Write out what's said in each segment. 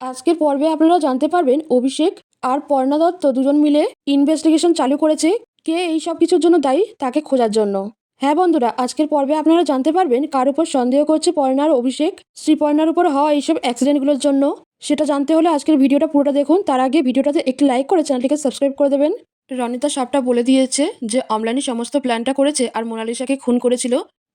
আজকের পর্বে আপনারা জানতে পারবেন অভিষেক আর পর্ণা দত্ত দুজন মিলে ইনভেস্টিগেশন চালু করেছে, কে এই সব কিছুর জন্য দায়ী তাকে খোঁজার জন্য। হ্যাঁ বন্ধুরা, আজকের পর্বে আপনারা জানতে পারবেন কার উপর সন্দেহ করছে পর্ণার অভিষেক শ্রীপর্ণার উপর হওয়া এইসব অ্যাক্সিডেন্টগুলোর জন্য। সেটা জানতে হলে আজকের ভিডিওটা পুরোটা দেখুন, তার আগে ভিডিওটাতে একটি লাইক করে চ্যানেলটিকে সাবস্ক্রাইব করে দেবেন। রনিতা সবটা বলে দিয়েছে যে, অমলানি সমস্ত প্ল্যানটা করেছে আর মোনালিসাকে খুন করেছিল।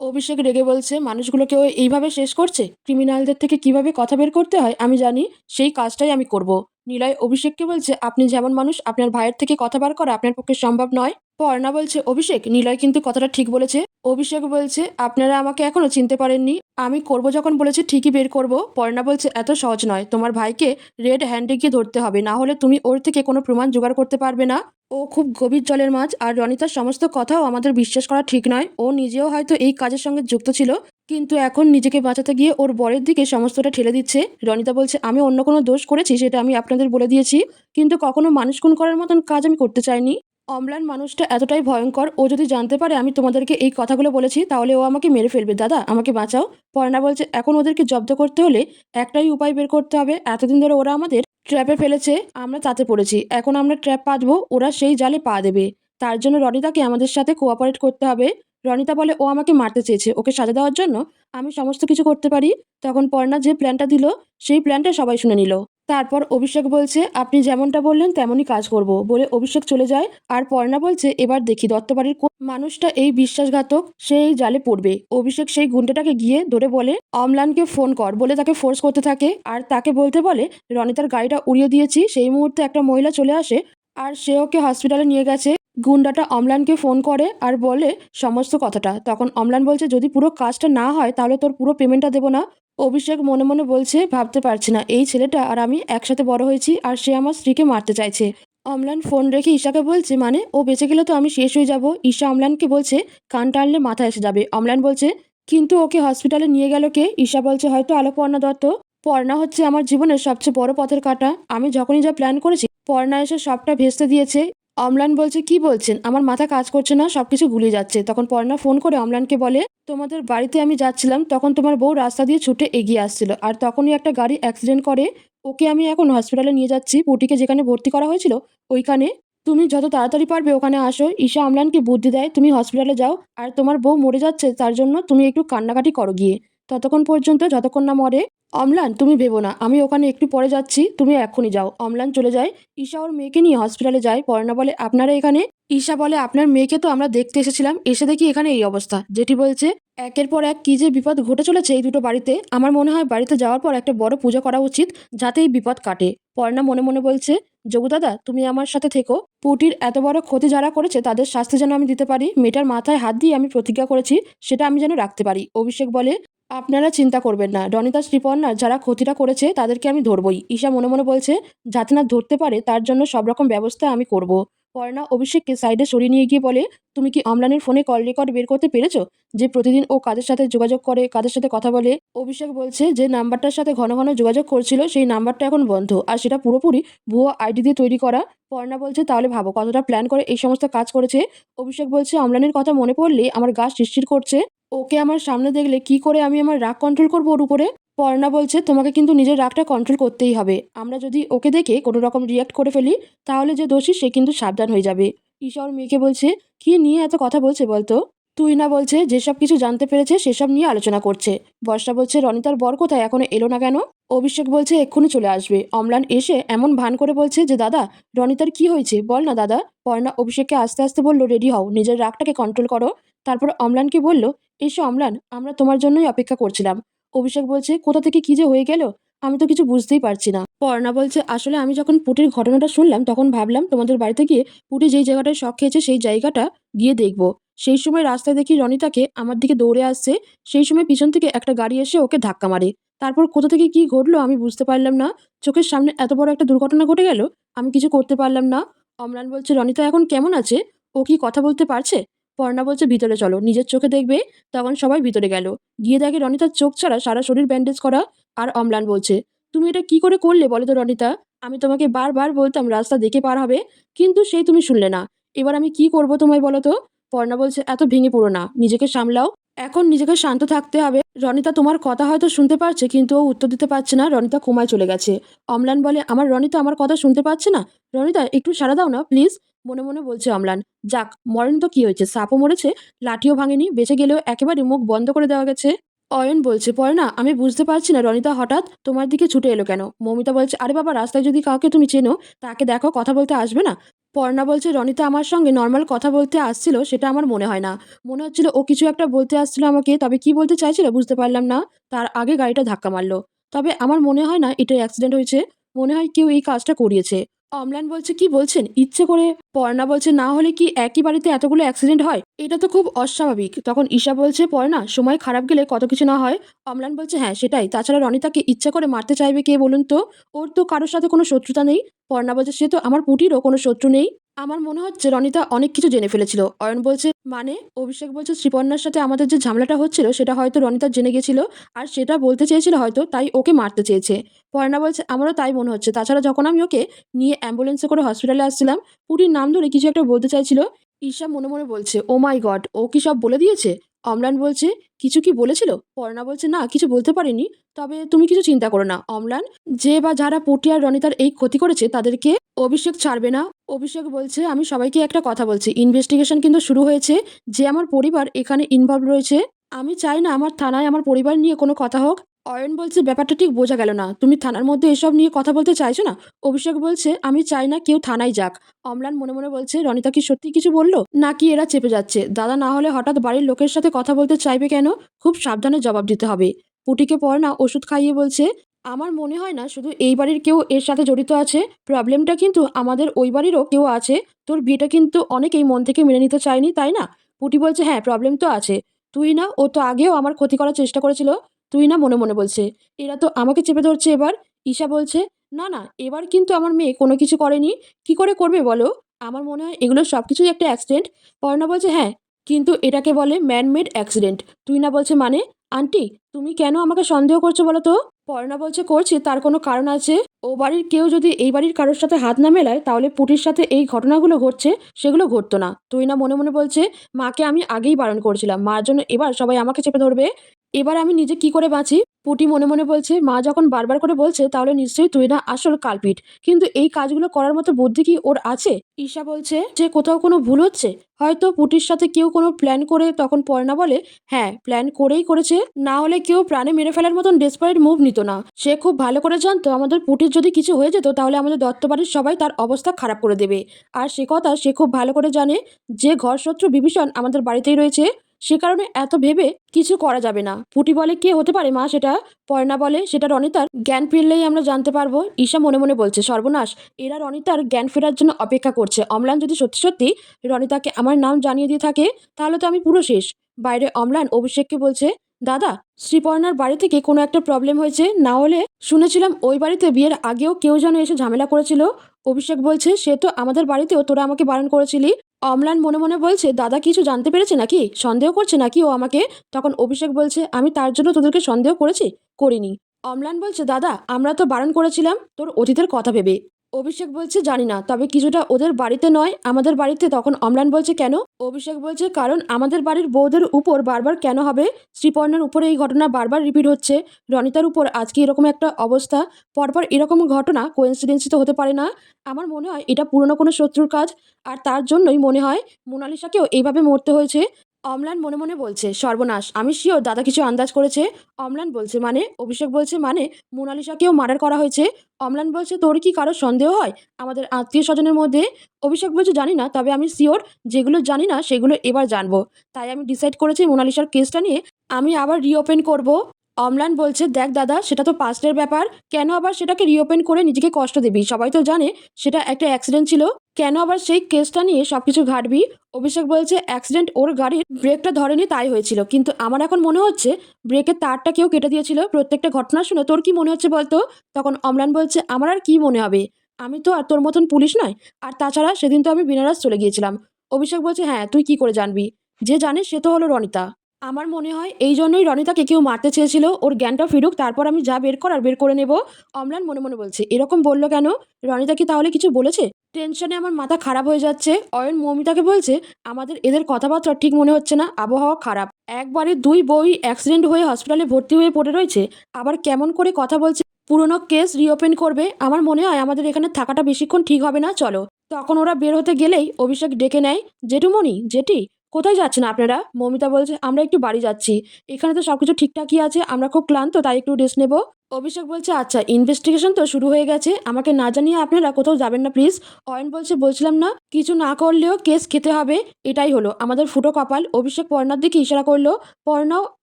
অভিষেক রেগে বলছে, মানুষগুলোকে ও এইভাবে শেষ করছে? ক্রিমিনালদের থেকে কীভাবে কথা বের করতে হয়? আমি জানি, সেই কাজটাই আমি করব। নিলয় অভিষেককে বলছে, আপনি যেমন মানুষ, আপনার ভাইয়ের থেকে কথা বার করা আপনার পক্ষে সম্ভব নয়। পর্ণা বলছে, অভিষেক, নিলয় কিন্তু কথাটা ঠিক বলেছে। অভিষেক বলছে, আপনারা আমাকে এখনও চিনতে পারেননি। আমি করব যখন বলেছি, ঠিকই বের করব। পর্ণা বলছে, এত সহজ নয়। তোমার ভাইকে রেড হ্যান্ডে গিয়ে ধরতে হবে। না হলে তুমি ওর থেকে কোনো প্রমাণ জোগাড় করতে পারবে না। ও খুব গভীর জলের মাছ। আর রনিতার সমস্ত কথাও আমাদের বিশ্বাস করা ঠিক নয়। ও নিজেও হয়তো এই কাজের সঙ্গে যুক্ত ছিল। কিন্তু এখন নিজেকে বাঁচাতে গিয়ে ওর বরের দিকে সমস্তটা ঠেলে দিচ্ছে। রনিতা বলছে, আমি অন্য কোনো দোষ করেছি, সেটা আমি আপনাদের বলে দিয়েছি। কিন্তু কখনো মানুষ খুন করার মতন কাজ আমি করতে চাইনি। অম্লান মানুষটা এতটাই ভয়ঙ্কর, ও যদি জানতে পারে আমি তোমাদেরকে এই কথাগুলো বলেছি, তাহলে ও আমাকে মেরে ফেলবে। দাদা, আমাকে বাঁচাও। পর্ণা বলছে, এখন ওদেরকে জব্দ করতে হলে একটাই উপায় বের করতে হবে। এতদিন ধরে ওরা আমাদের ট্র্যাপে ফেলেছে, আমরা তাতে পড়েছি। এখন আমরা ট্র্যাপ পাতবো, ওরা সেই জালে পা দেবে। তার জন্য রনিতাকে আমাদের সাথে কোঅপারেট করতে হবে। রনিতা বলে, ও আমাকে মারতে চেয়েছে, ওকে সাজা দেওয়ার জন্য আমি সমস্ত কিছু করতে পারি। তখন পর্ণা যে প্ল্যানটা দিল, সেই প্ল্যানটা সবাই শুনে নিল। তারপর অভিষেক বলছে, আপনি যেমনটা বললেন তেমনই কাজ করব। বলে অভিষেক চলে যায়। আর পর্ণা বলছে, এবার দেখি দত্তবাড়ির কোন মানুষটা এই বিশ্বাসঘাতক, সেই জালে পড়বে। অভিষেক সেই গুন্ডাটাকে গিয়ে ধরে বলে, অমলানকে ফোন কর। বলে তাকে ফোর্স করতে থাকে। আর তাকে বলতে বলে, রনিতার গাড়িটা উড়িয়ে দিয়েছি, সেই মুহূর্তে একটা মহিলা চলে আসে, আর সে ওকে হসপিটালে নিয়ে গেছে। গুন্ডাটা অমলানকে ফোন করে আর বলে সমস্ত কথাটা। তখন অমলান বলছে, যদি পুরো কাজটা না হয়, তাহলে তোর পুরো পেমেন্টটা দেবো না। অভিষেক মনে মনে বলছে, ভাবতে পারছি না। এই ছেলেটা আর আমি একসাথে বড় হয়েছি আর সে আমার স্ত্রীকে মারতে চাইছে। অমলান ফোন রেখে ঈশাকে বলছে মানে ও বেঁচে গেলে তো আমি শেষ হয়ে যাব? ঈশা অমলানকে বলছে, কান টানলে মাথা এসে যাবে। অমলান বলছে, কিন্তু ওকে হসপিটালে নিয়ে গেল কে? ঈশা বলছে, হয়তো আলোপর্ণা দত্ত। পর্ণা হচ্ছে আমার জীবনের সবচেয়ে বড় পথের কাটা। আমি যখনই যা প্ল্যান করেছি, পর্ণা এসে সবটা ভেস্তে দিয়েছে। অমলান বলছে, কি বলছেন? আমার মাথা কাজ করছে না সব কিছু গুলিয়ে যাচ্ছে। তখন পর্ণা ফোন করে অমলানকে বলে, তোমাদের বাড়িতে আমি যাচ্ছিলাম, তখন তোমার বউ রাস্তা দিয়ে ছুটে এগিয়ে আসছিল আর তখনই একটা গাড়ি অ্যাক্সিডেন্ট করে। ওকে আমি এখন হসপিটালে নিয়ে যাচ্ছি, পুটিকে যেখানে ভর্তি করা হয়েছিল, ওইখানে। তুমি যত তাড়াতাড়ি পারবে ওখানে আসো। ঈশা অমলানকে বুদ্ধি দেয়, তুমি হসপিটালে যাও আর তোমার বউ মরে যাচ্ছে, তার জন্য তুমি একটু কান্নাকাটি করো গিয়ে। ততক্ষণ পর্যন্ত যতক্ষণ না মরে অমলান, তুমি ভেবো না, আমি ওখানে একটু পরে যাচ্ছি, তুমি এখনই যাও। অমলান চলে যায়, ঈশা ওর মেয়েকে নিয়ে হসপিটালে যায় পর্ণা বলে, আপনারা এখানে? ঈশা বলে, আপনার মেয়েকে তো আমরা দেখতে এসেছিলাম, এসে দেখি এখানে এই অবস্থা। যেটি বলছে, একের পর এক কি যে বিপদ ঘটে চলেছে এই দুটো বাড়িতে, আমার মনে হয় বাড়িতে যাওয়ার পর একটা বড় পূজা করা উচিত, যাতে এই বিপদ কাটে। পর্ণা মনে মনে বলছে যোগু দাদা, তুমি আমার সাথে থেকো। পুটির এত বড় ক্ষতি যারা করেছে, তাদের শাস্তি যেন আমি দিতে পারি। মেয়েটার মাথায় হাত দিয়ে আমি প্রতিজ্ঞা করেছি, সেটা আমি যেন রাখতে পারি। অভিষেক বলে, আপনারা চিন্তা করবেন না। রনিতা, শ্রীপর্ণা যারা ক্ষতিটা করেছে, তাদেরকে আমি ধরবই। ঈশা মনে মনে বলছে, যাতে না ধরতে পারে, তার জন্য সব রকম ব্যবস্থা আমি করব। পর্ণা অভিষেককে সাইডে সরিয়ে নিয়ে গিয়ে বলে, তুমি কি অমলানের ফোনে কল রেকর্ড বের করতে পেরেছ? যে প্রতিদিন ও কাদের সাথে যোগাযোগ করে, কাদের সাথে কথা বলে। অভিষেক বলছে যে নাম্বারটার সাথে ঘন ঘন যোগাযোগ করছিল, সেই নাম্বারটা এখন বন্ধ। আর সেটা পুরোপুরি ভুয়ো আইডি দিয়ে তৈরি করা। পর্ণা বলছে, তাহলে ভাবো, কতটা প্ল্যান করে এই সমস্ত কাজ করেছে? অভিষেক বলছে, অমলানের কথা মনে পড়লে আমার গা শিরশির করছে। ওকে আমার সামনে দেখলে কি করে আমি আমার রাগ কন্ট্রোল করব ওর উপরে? পর্ণা বলছে, তোমাকে কিন্তু নিজের রাগটা কন্ট্রোল করতেই হবে। আমরা যদি ওকে দেখে কোনো রকম রিয়াক্ট করে ফেলি, তাহলে যে দোষী সে কিন্তু সাবধান হয়ে যাবে। ঈশ্বর মেয়েকে বলছে, কি নিয়ে এত কথা বলছে বলতো? তুই না বলছে, যেসব কিছু জানতে পেরেছে সেসব নিয়ে আলোচনা করছে। বর্ষা বলছে, রনিতার বর কোথায়? এখনও এলো না কেন? অভিষেক বলছে, এক্ষুনি চলে আসবে। অমলান এসে এমন ভান করে বলছে যে, দাদা, রনিতার কি হয়েছে? বল না দাদা। পর্ণা অভিষেককে আস্তে আস্তে বলল, রেডি হও, নিজের রাগটাকে কন্ট্রোল করো। তারপর অমলানকে বলল, এসো অমলান, আমরা তোমার জন্যই অপেক্ষা করছিলাম। অভিষেক বলছে, কোথা থেকে কি যে হয়ে গেল? আমি তো কিছু বুঝতেই পারছি না। পর্ণা বলছে, আসলে আমি যখন পুটির ঘটনাটা শুনলাম, তখন ভাবলাম তোমাদের বাড়িতে গিয়ে পুটি যেই জায়গাটায় শখ খেয়েছে, সেই জায়গাটা গিয়ে দেখব। সেই সময় রাস্তায় দেখি রনিতাকে আমার দিকে দৌড়ে আসছে। সেই সময় পিছন থেকে একটা গাড়ি এসে ওকে ধাক্কা মারে। তারপর কোথা থেকে কি ঘটলো আমি বুঝতে পারলাম না। চোখের সামনে এত বড় একটা দুর্ঘটনা ঘটে গেল, আমি কিছু করতে পারলাম না। অমরান বলছে, রনিতা এখন কেমন আছে? ও কি কথা বলতে পারছে? পর্ণা বলছে, ভিতরে চলো। নিজের চোখে দেখবে, তখন সবাই ভিতরে গেল। গিয়ে দেখে রনিতার চোখ ছাড়া সারা শরীর ব্যান্ডেজ করা আর অম্লান বলছে, তুমি এটা কি করে করলে বলো তো রনিতা? আমি তোমাকে বারবার বলতাম রাস্তা দেখে পার হবে, কিন্তু সেই তুমি শুনলে না। এবার আমি কি করব তোমায় বলো তো? পর্ণা বলছে, এত ভেঙে পড়ো না, নিজেকে সামলাও। এখন নিজেকে শান্ত থাকতে হবে। রনিতা তোমার কথা হয়তো শুনতে পারছে, কিন্তু ও উত্তর দিতে পারছে না। রনিতা কোমায় চলে গেছে। অমলান বলে, আমার রনিতা আমার কথা শুনতে পাচ্ছে না? রনিতা, একটু সারা দাও না, প্লিজ। মনে মনে বলছে অমলান, যাক মরেন তো কি হয়েছে? সাপও মরেছে, লাঠিও ভাঙেনি, বেঁচে গেলেও একেবারে মুখ বন্ধ করে দেওয়া গেছে? অয়ন বলছে পরে না আমি বুঝতে পারছি না রনিতা, হঠাৎ তোমার দিকে ছুটে এলো কেন? মমিতা বলছে, আরে বাবা, রাস্তায় যদি কাউকে তুমি চেনো, তাকে দেখো, কথা বলতে আসবে না? পর্ণা বলছে, রনিতা আমার সঙ্গে নর্মাল কথা বলতে আসছিল, সেটা আমার মনে হয় না। মনে হচ্ছিল ও কিছু একটা বলতে আসছিল আমাকে, তবে কি বলতে চাইছিল বুঝতে পারলাম না। তার আগে গাড়িটা ধাক্কা মারলো। তবে আমার মনে হয় না এটা অ্যাক্সিডেন্ট হয়েছে। মনে হয় কেউ এই কাজটা করিয়েছে। অমলান বলছে, কি বলছেন? ইচ্ছে করে পর্ণা বলছে, না হলে কি একই বাড়িতে এতগুলো অ্যাক্সিডেন্ট হয়? এটা তো খুব অস্বাভাবিক। তখন ঈশা বলছে পর্ণা সময় খারাপ গেলে কত কিছু না হয়? অমলান বলছে হ্যাঁ সেটাই। তাছাড়া রনিতাকে ইচ্ছা করে মারতে চাইবে কে বলুন তো? ওর তো কারোর সাথে কোনো শত্রুতা নেই। পর্ণা বলছে, সে তো আমার পুটিরও কোনো শত্রু নেই। আমার মনে হচ্ছে রনিতা অনেক কিছু জেনে ফেলেছিল। অয়ন বলছে মানে? অভিষেক বলছে শ্রীপর্ণার সাথে আমাদের যে ঝামেলাটা হচ্ছিল, সেটা হয়তো রনিতা জেনে গেছিল আর সেটা বলতে চেয়েছিল হয়তো, তাই ওকে মারতে চেয়েছে। পর্ণা বলছে, আমারও তাই মনে হচ্ছে। তাছাড়া যখন আমি ওকে নিয়ে অ্যাম্বুলেন্সে করে হসপিটালে আসছিলাম, পুরীর নাম ধরে কিছু একটা বলতে চাইছিল, ঈশা মনে মনে বলছে ও মাই গড, ও কি সব বলে দিয়েছে? অমলান বলছে, কিছু কি বলেছিল? পর্ণা বলছে, না, কিছু বলতে পারেনি। তবে তুমি কিছু চিন্তা করো না অমলান যে বা যারা পটি আর রনিতার এই ক্ষতি করেছে, তাদেরকে অভিষেক ছাড়বে না। অভিষেক বলছে, আমি সবাইকে একটা কথা বলছি। ইনভেস্টিগেশন কিন্তু শুরু হয়েছে যে আমার পরিবার এখানে ইনভলভ রয়েছে। আমি চাই না আমার থানায় আমার পরিবার নিয়ে কোনো কথা হোক। অয়ন বলছে, ব্যাপারটা ঠিক বোঝা গেল না। তুমি থানার মধ্যে এসব নিয়ে কথা বলতে চাইছো না? অভিষেক বলছে, আমি চাই না কেউ থানায় যাক। অমলান মনে মনে বলছে, রনিতা কি সত্যি কিছু বলল? নাকি এরা চেপে যাচ্ছে? দাদা না হলে হঠাৎ বাড়ির লোকের সাথে কথা বলতে চাইবে কেন? খুব সাবধানে জবাব দিতে হবে। পুটিকে পর না ওষুধ খাইয়ে বলছে, আমার মনে হয় না শুধু এই বাড়ির কেউ এর সাথে জড়িত আছে। প্রবলেমটা কিন্তু আমাদের ওই বাড়িরও কেউ আছে। তোর বিয়েটা কিন্তু অনেকেই মন থেকে মেনে নিতে চায়নি, তাই না? পুটি বলছে হ্যাঁ প্রবলেম তো আছে। তুই না, ও তো আগেও আমার ক্ষতি করার চেষ্টা করেছিল। তুই না মনে মনে বলছে, এরা তো আমাকে চেপে ধরছে এবার। ঈশা বলছে, না না, এবার কিন্তু আমার মেয়ে কোনো কিছু করেনি। কি করে করবে বলো? আমার মনে হয় এগুলো সব কিছুই একটা অ্যাক্সিডেন্ট পর্ণা বলছে হ্যাঁ কিন্তু এটাকে বলে ম্যানমেড অ্যাক্সিডেন্ট তুই না বলছে মানে? আন্টি, তুমি কেন আমাকে সন্দেহ করছ বলো তো? পর্ণা বলছে, করছি, তার কোনো কারণ আছে। ও বাড়ির কেউ যদি এই বাড়ির কারোর সাথে হাত না মেলায়, তাহলে পুটির সাথে এই ঘটনাগুলো ঘটছে, সেগুলো ঘটতো না। তুই না মনে মনে বলছে, মাকে আমি আগেই বারণ করেছিলাম। মার জন্য এবার সবাই আমাকে চেপে ধরবে? এবার আমি নিজে কি করে বাঁচি? পুটি মনে মনে বলছে, মা যখন বারবার করে বলছে, তাহলে নিশ্চয়ই তুই না আসল কালপিট। কিন্তু এই কাজগুলো করার মতো বুদ্ধি কি ওর আছে? ঈশা বলছে, যে কোথাও কোনো ভুল হচ্ছে? হয়তো পুটির সাথে কেউ কোনো প্ল্যান করে তখন পর্ণা বলে? হ্যাঁ প্ল্যান করেই করেছে। না হলে কেউ প্রাণে মেরে ফেলার মতন ডেসপারেট মুভ নিত না। সে খুব ভালো করে জানতো, আমাদের পুটির যদি কিছু হয়ে যেত, তাহলে আমাদের দত্ত বাড়ির সবাই তার অবস্থা খারাপ করে দেবে। আর সে কথা সে খুব ভালো করে জানে, যে ঘর শত্রু বিভীষণ আমাদের বাড়িতেই রয়েছে সে কারণে এত ভেবে কিছু করা যাবে না। পুটি বলে, কে হতে পারে মা সেটা? পর্ণা বলে, সেটা রনিতার জ্ঞান ফিরলেই আমরা জানতে পারব। ঈশা মনে মনে বলছে, সর্বনাশ, এরা রনিতার জ্ঞান ফেরার জন্য অপেক্ষা করছে। অম্লান যদি সত্যি সত্যি রনিতাকে আমার নাম জানিয়ে দিয়ে থাকে, তাহলে তো আমি পুরো শেষ। বাইরে অম্লান অভিষেককে বলছে, দাদা, শ্রীপর্ণার বাড়ি থেকে কোনো একটা প্রবলেম হয়েছে, না হলে শুনেছিলাম ওই বাড়িতে বিয়ের আগেও কেউ যেন এসে ঝামেলা করেছিল। অভিষেক বলছে, সে তো আমাদের বাড়িতেও তোরা আমাকে বারণ করেছিলি অম্লান মনে মনে বলছে, দাদা কিছু জানতে পেরেছে নাকি? সন্দেহ করছে নাকি ও আমাকে? তখন অভিষেক বলছে, আমি তার জন্য তোদেরকে সন্দেহ করেছি, করিনি। অম্লান বলছে, দাদা, আমরা তো বারণ করেছিলাম, তোর অতীতের কথা ভেবে। অভিষেক বলছে, জানি না, তবে কিছুটা ওদের বাড়িতে নয়, আমাদের বাড়িতে। তখন অম্লান বলছে, কেন? অভিষেক বলছে, কারণ আমাদের বাড়ির বউদের উপর বারবার কেন হবে? শ্রীপর্ণার উপরে এই ঘটনা বারবার রিপিট হচ্ছে। রনিতার উপর আজকে এরকম একটা অবস্থা। পরপর এরকম ঘটনা কোয়েন্সিডেন্সি তো হতে পারে না। আমার মনে হয় এটা পুরনো কোনো শত্রুর কাজ। আর তার জন্যই মনে হয় মোনালিসাকেও এইভাবে মরতে হয়েছে। অম্লান মনে মনে বলছে, সর্বনাশ, আমি শিওর দাদা কিছু আন্দাজ করেছে? অমলান বলছে মানে? অভিষেক বলছে মানে? মোনালিসাকেও মার্ডার করা হয়েছে? অমলান বলছে, তোর কি কারও সন্দেহ হয়? আমাদের আত্মীয় স্বজনের মধ্যে? অভিষেক বলছে, জানি না, তবে আমি শিওর যেগুলো জানি না, সেগুলো এবার জানব। তাই আমি ডিসাইড করেছি মোনালিসার কেসটা নিয়ে, আমি আবার রিওপেন করব। অম্লান বলছে, দেখ দাদা, সেটা তো পাস্টের ব্যাপার। কেন আবার সেটাকে রিওপেন করে নিজেকে কষ্ট দিবি? সবাই তো জানে সেটা একটা অ্যাক্সিডেন্ট ছিল। কেন আবার সেই কেসটা নিয়ে সবকিছু ঘাটবি? অভিষেক বলছে অ্যাক্সিডেন্ট ওর গাড়ির ব্রেকটা ধরেনি, তাই হয়েছিল। কিন্তু আমার এখন মনে হচ্ছে ব্রেকের তারটা কেউ কেটে দিয়েছিল। প্রত্যেকটা ঘটনা শুনে তোর কি মনে হচ্ছে বলতো? তখন অমলান বলছে, আমার আর কি মনে হবে? আমি তো আর তোর মতন পুলিশ নয়। আর তাছাড়া সেদিন তো আমি বিনারস চলে গিয়েছিলাম। অভিষেক বলছে হ্যাঁ তুই কি করে জানবি? যে জানে সে তো হলো রনিতা। আমার মনে হয় এই জন্যই রনিতাকে কেউ মারতে চেয়েছিল। ওর জ্ঞানটা ফিরুক, তারপর আমি যা বের করার বের করে নেব। অম্লান মনে মনে বলছে, এরকম বলল কেন? রনিতা কি তাহলে কিছু বলেছে? টেনশনে আমার মাথা খারাপ হয়ে যাচ্ছে। অয়ন মৌমিতাকে বলছে, আমাদের এদের কথাবার্তা ঠিক মনে হচ্ছে না, আবহাওয়া খারাপ। একবারে দুই বই অ্যাক্সিডেন্ট হয়ে হসপিটালে ভর্তি হয়ে পড়ে রয়েছে, আবার কেমন করে কথা বলছে? পুরনো কেস রিওপেন করবে। আমার মনে হয় আমাদের এখানে থাকাটা বেশিক্ষণ ঠিক হবে না, চলো। তখন ওরা বের হতে গেলেই অভিষেক ডেকে নেয়, জেঠুমণি, জেঠি কোথায় যাচ্ছেন আপনারা? মমিতা বলছে, আমরা একটু বাড়ি যাচ্ছি। এখানে তো সবকিছু ঠিকঠাকই আছে, আমরা খুব ক্লান্ত, তাই একটু রেস্ট নেব। অভিষেক বলছে আচ্ছা ইনভেস্টিগেশন তো শুরু হয়ে গেছে। আমাকে না জানিয়ে আপনারা কোথাও যাবেন না প্লিজ অয়ন বলছে, বলছিলাম না, কিছু না করলেও কেস খেতে হবে। এটাই হলো, আমাদের ফুটো কপাল। অভিষেক পর্ণার দিকে ইশারা করল। পর্ণাও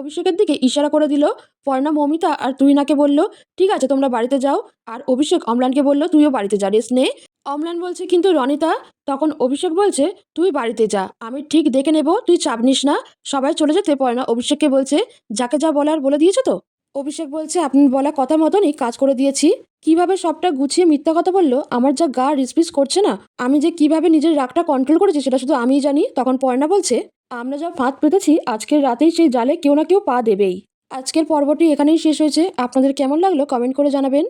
অভিষেকের দিকে ইশারা করে দিল। পর্ণা, মমিতা আর তুহিনাকে বলল, ঠিক আছে, তোমরা বাড়িতে যাও। আর অভিষেক, অম্লানকে বলল, তুইও বাড়িতে যা রেস্ট নে। অম্লান বলছে, কিন্তু রনিতা, তখন অভিষেক বলছে, তুই বাড়িতে যা, আমি ঠিক দেখে নেব, তুই চাপ নিস না, সবাই চলে যেতে পড়ে না। অভিষেককে বলছে, যাকে যা বলার বলে দিয়েছ তো? অভিষেক বলছে, আপনি বলা কথা মতনই কাজ করে দিয়েছি। কীভাবে সবটা গুছিয়ে মিথ্যা কথা বলল, আমার যা গা রিসপিস করছে না, আমি যে কীভাবে নিজের রাগটা কন্ট্রোল করেছি সেটা শুধু আমিই জানি। তখন পর্ণা বলছে, আমরা যা ফাঁদ পেতেছি, আজকের রাতেই সেই জালে কেউ না কেউ পা দেবেই। আজকের পর্বটি এখানেই শেষ হয়েছে। আপনাদের কেমন লাগল কমেন্ট করে জানাবেন।